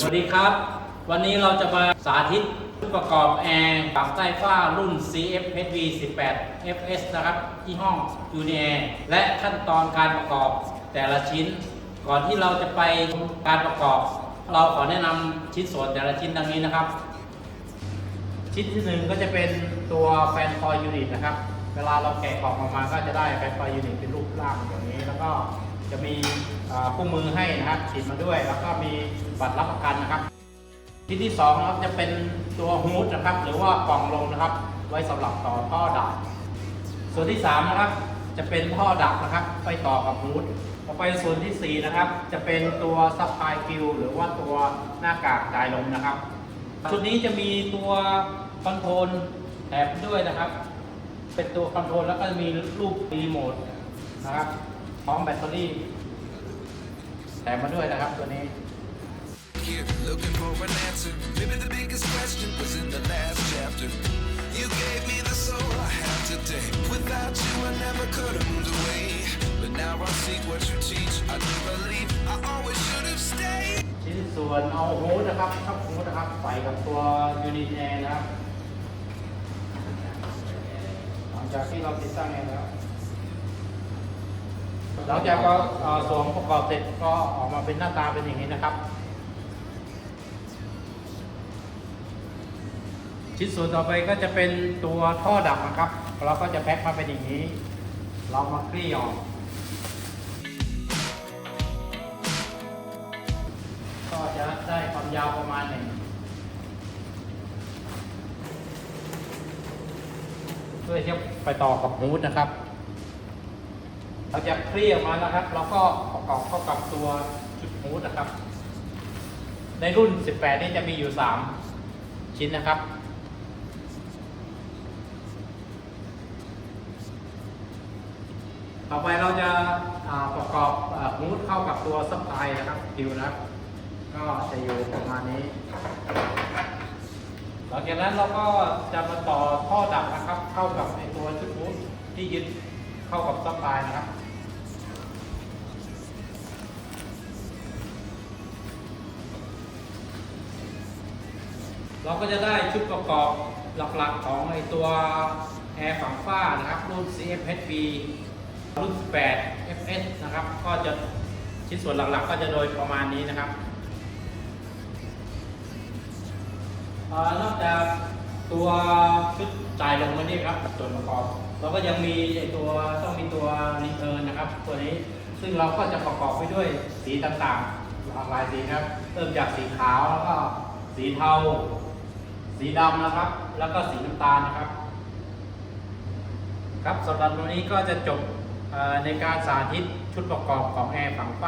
สวัสดีครับ วันนี้เราจะมาสาธิตประกอบแอร์ปรับใต้ฝ้ารุ่น CFHV 18 FS นะครับที่ห้อง u n i a และขั้นตอนการประกอบแต่ละชิ้น ก่อนที่เราจะไปการประกอบ เราขอแนะนำชิ้นส่วนแต่ละชิ้นดังนี้นะครับ ชิ้นที่หนึ่งก็จะเป็นตัวแฟนคอยยูนิตนะครับ เวลาเราแกะกล่องออกมาก็จะได้แฟนคอยยูนิตเป็นรูปร่างอย่างนี้แล้วก็ จะมีคู่มือให้นะครับติดมาด้วย แล้วก็มีบัตรรับประกันนะครับชิ้นที่สองนะครับจะเป็นตัวฮูดนะครับ หรือว่ากล่องลงนะครับ ไว้สำหรับต่อท่อดับส่วนที่สามนะครับจะเป็นท่อดับนะครับ ไปต่อกับฮูดต่อไปส่วนที่สี่นะครับ จะเป็นตัวซับไพฟิลหรือว่าตัวหน้ากากจ่ายลมนะครับ ชุดนี้จะมีตัวคอนโทรลแถบด้วยนะครับ เป็นตัวคอนโทรลแล้วก็จะมีรูปรีโมทนะครับ พร้อมแบตเตอรี่แถมมาด้วยนะครับตัวนี้ Here, looking for an answer. Maybe the biggest question was in the last chapter. You gave me the soul I have today. Without you, I never could have moved away. But now I see what you teach. I do believe I always should have stayed. ชิ้นส่วนเอาฮูดนะครับชอบฮูดนะครับใส่กับตัวยูนิตแอร์นะครับ หลังจากที่เราติดตั้งแอร์แล้ว หลังจากเราเอ่อสวมประกอบเสร็จก็ออกมาเป็นหน้าตาเป็นอย่างนี้นะครับ ชิ้นส่วนต่อไปก็จะเป็นตัวท่อดับนะครับ เราก็จะแพ็คมาเป็นอย่างนี้ เรามาคลี่ออกก็จะได้ความยาวประมาณหนึ่งเพื่อที่ไปต่อกับฮูดนะครับ เราจะเคลี่ยร์มานะครับ เราก็ประกอบเข้ากับตัวชุดฮูดนะครับ ในรุ่น 18 นี่จะมีอยู่ 3 ชิ้นนะครับ ต่อไปเราจะาประกอบฮูดเข้ากับตัวซับไพนะครับคิวนะครับ ก็จะอยู่ประมาณนี้หลังจากนั้นเราก็จะมาต่อท่อดักนะครับ เข้ากับในตัวชุดฮูดที่ยึด เข้ากับซับไพนะครับเราก็จะได้ชุดประกอบหลักๆของไอตัวแอร์ฝั่งฝ้านะครับ รุ่น CFHB รุ่น8 FS นะครับ ก็จะชิ้นส่วนหลักๆ ก็จะโดยประมาณนี้นะครับอนอกจากตัวชุดจ่ายลงมานี่ครับส่วนประกอบ เราก็ยังมีตัวต้องมีตัวรีเทิร์นนะครับ ตัวนี้ซึ่งเราก็จะประกอบไปด้วยสีต่างๆหลากหลายสีนะครับ เริ่มจากสีขาวแล้วก็สีเทา สีดำนะครับ แล้วก็สีน้ำตาลนะครับ ครับสำหรับวันนี้ก็จะจบในการสาธิตชุดประกอบของแอร์ฝั่งฝ้า